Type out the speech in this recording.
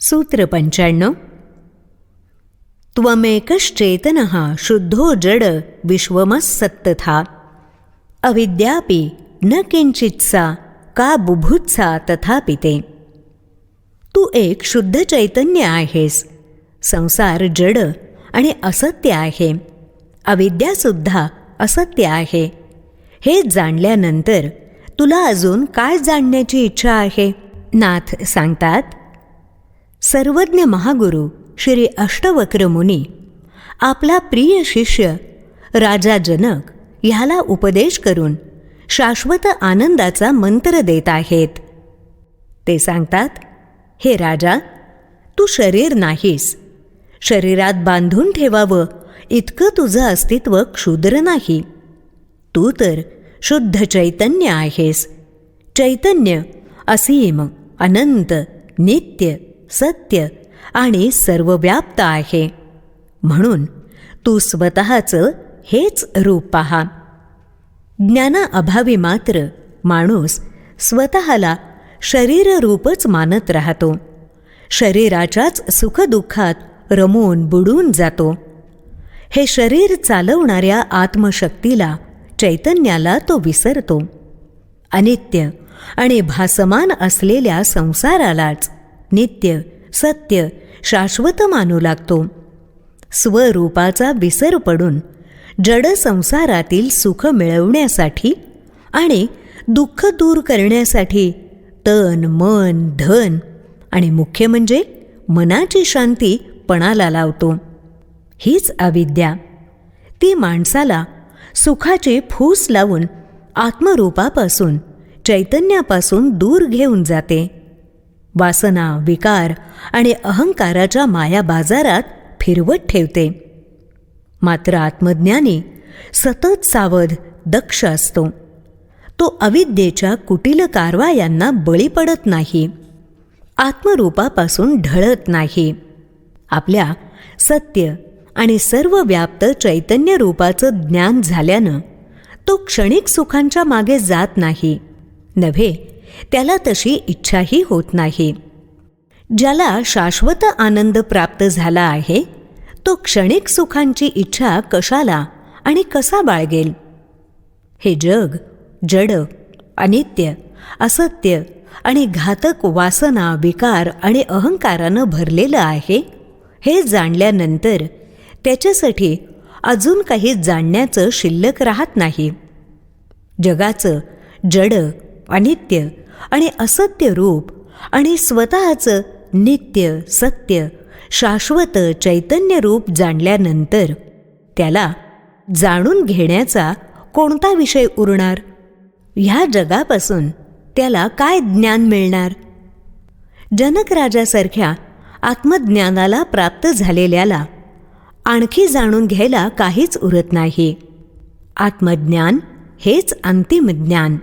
सूत्र पंच्याण्णव त्वमेकश्चेतन शुद्धो जड विश्वमसत्तथा अविद्यापि न किंचित्सा का बुभुत्सा तथापि ते। तू एक शुद्ध चैतन्य आहेस संसार जड आणि असत्य आहे अविद्यासुद्धा असत्य आहे। हे जाणल्यानंतर तुला अजून काय जाणण्याची इच्छा आहे? नाथ सांगतात सर्वज्ञ महागुरु श्री अष्टवक्र मुनी. आपला प्रिय शिष्य राजा जनक ह्याला उपदेश करून शाश्वत आनंदाचा मंत्र देत आहेत. ते सांगतात हे राजा तू शरीर नाहीस. शरीरात बांधून ठेवावं इतकं तुझं अस्तित्व क्षुद्र नाही. तू तर शुद्ध चैतन्य आहेस. चैतन्य असीम अनंत नित्य सत्य आणि सर्वव्याप्त आहे. म्हणून तू स्वतःचं हेच रूप पहा. ज्ञानाअभावी मात्र माणूस स्वतःला शरीररूपच मानत राहतो. शरीराच्याच सुखदुःखात रमून बुडून जातो. हे शरीर चालवणाऱ्या आत्मशक्तीला चैतन्याला तो विसरतो. अनित्य आणि भासमान असलेल्या संसारालाच नित्य सत्य शाश्वत मानू लागतो. स्वरूपाचा विसर पडून जड संसारातील सुख मिळवण्यासाठी आणि दुःख दूर करण्यासाठी तन मन धन आणि मुख्य म्हणजे मनाची शांती पणाला लावतो. हीच अविद्या. ती माणसाला सुखाचे फूस लावून आत्मरूपापासून चैतन्यापासून दूर घेऊन जाते. वासना विकार आणि अहंकाराच्या माया बाजारात फिरवत ठेवते. मात्र आत्मज्ञानी सतत सावध दक्ष असतो. तो अविद्येच्या कुटील कारवायांना बळी पडत नाही. आत्मरूपापासून ढळत नाही. आपल्या सत्य आणि सर्व व्याप्त चैतन्य रूपाचं ज्ञान झाल्यानं तो क्षणिक सुखांच्या मागे जात नाही. नव्हे त्याला तशी इच्छाही होत नाही. ज्याला शाश्वत आनंद प्राप्त झाला आहे तो क्षणिक सुखांची इच्छा कशाला आणि कसा बाळगेल? हे जग जड अनित्य असत्य आणि घातक वासना विकार आणि अहंकारानं भरलेलं आहे हे जाणल्यानंतर त्याच्यासाठी अजून काही जाणण्याचं शिल्लक राहत नाही. जगाचं जड अनित्य आणि असत्य रूप आणि स्वतःचं नित्य सत्य शाश्वत चैतन्य रूप जाणल्यानंतर त्याला जाणून घेण्याचा कोणता विषय उरणार? ह्या जगापासून त्याला काय ज्ञान मिळणार? जनक राजासारख्या आत्मज्ञानाला प्राप्त झालेल्याला आणखी जाणून घ्यायला काहीच उरत नाही. आत्मज्ञान हेच अंतिम ज्ञान.